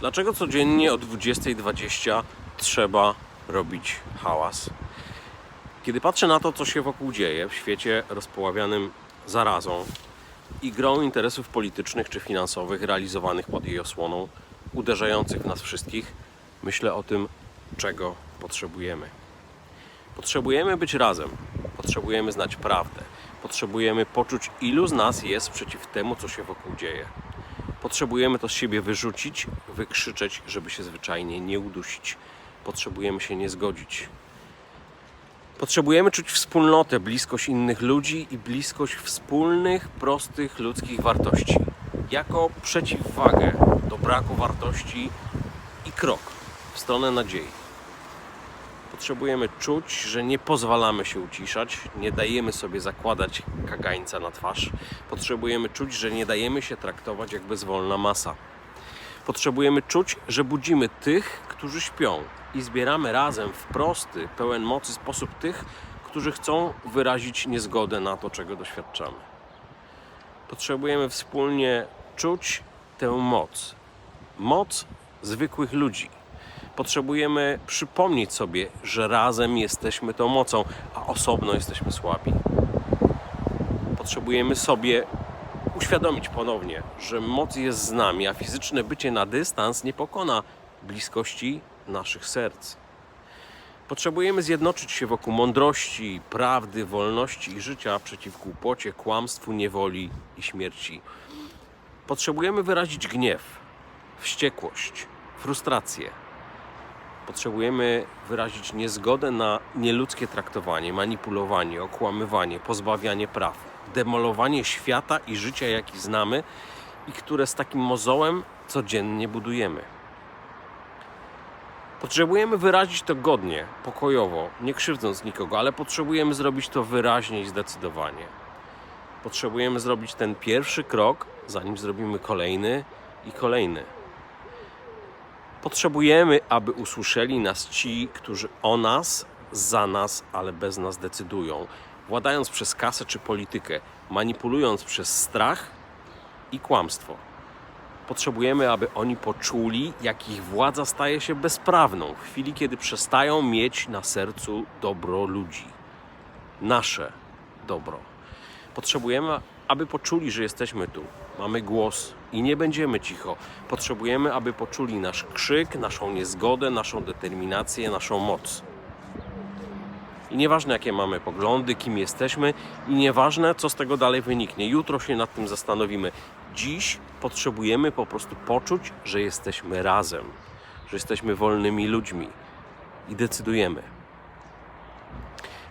Dlaczego codziennie o 20.20 trzeba robić hałas? Kiedy patrzę na to, co się wokół dzieje w świecie rozpoławianym zarazą i grą interesów politycznych czy finansowych realizowanych pod jej osłoną, uderzających w nas wszystkich, myślę o tym, czego potrzebujemy. Potrzebujemy być razem, potrzebujemy znać prawdę, potrzebujemy poczuć, ilu z nas jest przeciw temu, co się wokół dzieje. Potrzebujemy to z siebie wyrzucić, wykrzyczeć, żeby się zwyczajnie nie udusić. Potrzebujemy się nie zgodzić. Potrzebujemy czuć wspólnotę, bliskość innych ludzi i bliskość wspólnych, prostych ludzkich wartości. Jako przeciwwagę do braku wartości i krok w stronę nadziei. Potrzebujemy czuć, że nie pozwalamy się uciszać, nie dajemy sobie zakładać kagańca na twarz. Potrzebujemy czuć, że nie dajemy się traktować jak bezwolna masa. Potrzebujemy czuć, że budzimy tych, którzy śpią i zbieramy razem w prosty, pełen mocy sposób tych, którzy chcą wyrazić niezgodę na to, czego doświadczamy. Potrzebujemy wspólnie czuć tę moc. Moc zwykłych ludzi. Potrzebujemy przypomnieć sobie, że razem jesteśmy tą mocą, a osobno jesteśmy słabi. Potrzebujemy sobie uświadomić ponownie, że moc jest z nami, a fizyczne bycie na dystans nie pokona bliskości naszych serc. Potrzebujemy zjednoczyć się wokół mądrości, prawdy, wolności i życia przeciw głupocie, kłamstwu, niewoli i śmierci. Potrzebujemy wyrazić gniew, wściekłość, frustrację. Potrzebujemy wyrazić niezgodę na nieludzkie traktowanie, manipulowanie, okłamywanie, pozbawianie praw, demolowanie świata i życia, jaki znamy i które z takim mozołem codziennie budujemy. Potrzebujemy wyrazić to godnie, pokojowo, nie krzywdząc nikogo, ale potrzebujemy zrobić to wyraźnie i zdecydowanie. Potrzebujemy zrobić ten pierwszy krok, zanim zrobimy kolejny i kolejny. Potrzebujemy, aby usłyszeli nas ci, którzy o nas, za nas, ale bez nas decydują, władając przez kasę czy politykę, manipulując przez strach i kłamstwo. Potrzebujemy, aby oni poczuli, jak ich władza staje się bezprawną w chwili, kiedy przestają mieć na sercu dobro ludzi. Nasze dobro. Potrzebujemy, aby poczuli, że jesteśmy tu. Mamy głos i nie będziemy cicho. Potrzebujemy, aby poczuli nasz krzyk, naszą niezgodę, naszą determinację, naszą moc. I nieważne, jakie mamy poglądy, kim jesteśmy, i nieważne, co z tego dalej wyniknie. Jutro się nad tym zastanowimy. Dziś potrzebujemy po prostu poczuć, że jesteśmy razem, że jesteśmy wolnymi ludźmi i decydujemy.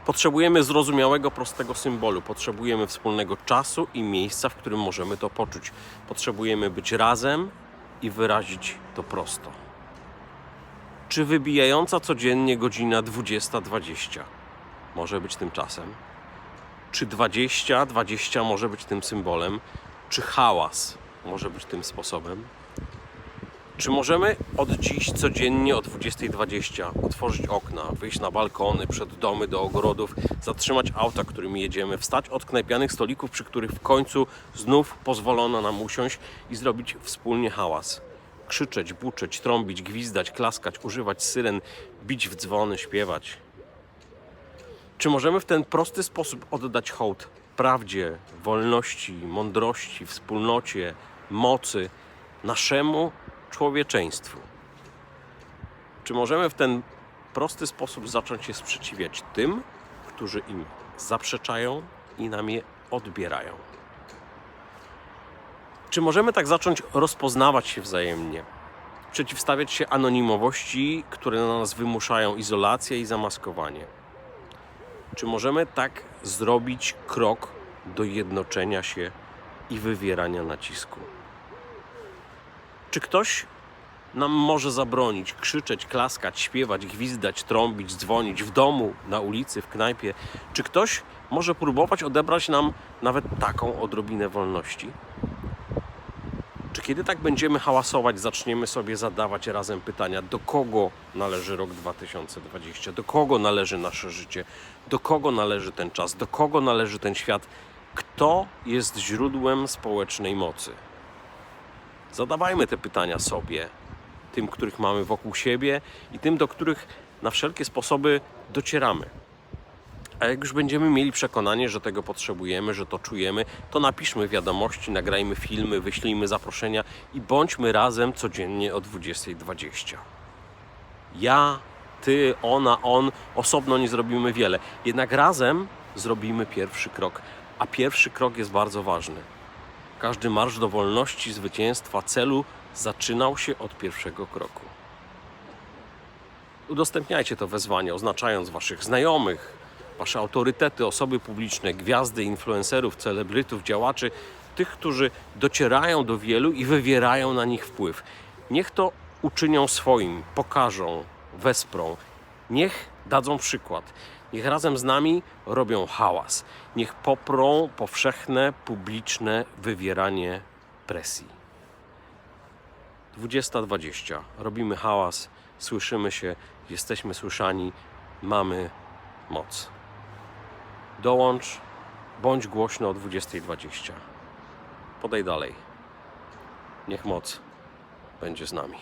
Potrzebujemy zrozumiałego, prostego symbolu. Potrzebujemy wspólnego czasu i miejsca, w którym możemy to poczuć. Potrzebujemy być razem i wyrazić to prosto. Czy wybijająca codziennie godzina 20.20 może być tym czasem? Czy 20.20 może być tym symbolem? Czy hałas może być tym sposobem? Czy możemy od dziś codziennie o 20.20 otworzyć okna, wyjść na balkony, przed domy, do ogrodów, zatrzymać auta, którymi jedziemy, wstać od knajpianych stolików, przy których w końcu znów pozwolono nam usiąść i zrobić wspólnie hałas? Krzyczeć, buczeć, trąbić, gwizdać, klaskać, używać syren, bić w dzwony, śpiewać. Czy możemy w ten prosty sposób oddać hołd prawdzie, wolności, mądrości, wspólnocie, mocy, naszemu człowieczeństwu? Czy możemy w ten prosty sposób zacząć się sprzeciwiać tym, którzy im zaprzeczają i nam je odbierają? Czy możemy tak zacząć rozpoznawać się wzajemnie? Przeciwstawiać się anonimowości, które na nas wymuszają izolację i zamaskowanie? Czy możemy tak zrobić krok do jednoczenia się i wywierania nacisku? Czy ktoś nam może zabronić krzyczeć, klaskać, śpiewać, gwizdać, trąbić, dzwonić w domu, na ulicy, w knajpie? Czy ktoś może próbować odebrać nam nawet taką odrobinę wolności? Czy kiedy tak będziemy hałasować, zaczniemy sobie zadawać razem pytania, do kogo należy rok 2020, do kogo należy nasze życie, do kogo należy ten czas, do kogo należy ten świat, kto jest źródłem społecznej mocy? Zadawajmy te pytania sobie tym, których mamy wokół siebie i tym, do których na wszelkie sposoby docieramy. A jak już będziemy mieli przekonanie, że tego potrzebujemy, że to czujemy, to napiszmy wiadomości, nagrajmy filmy, wyślijmy zaproszenia i bądźmy razem codziennie o 20.20. Ja, ty, ona, on osobno nie zrobimy wiele, jednak razem zrobimy pierwszy krok, a pierwszy krok jest bardzo ważny. Każdy marsz do wolności, zwycięstwa, celu zaczynał się od pierwszego kroku. Udostępniajcie to wezwanie, oznaczając waszych znajomych, wasze autorytety, osoby publiczne, gwiazdy, influencerów, celebrytów, działaczy, tych, którzy docierają do wielu i wywierają na nich wpływ. Niech to uczynią swoim, pokażą, wesprą. Niech dadzą przykład. Niech razem z nami robią hałas. Niech poprą powszechne, publiczne wywieranie presji. 20.20. Robimy hałas, słyszymy się, jesteśmy słyszani, mamy moc. Dołącz, bądź głośno o 20.20. Podaj dalej. Niech moc będzie z nami.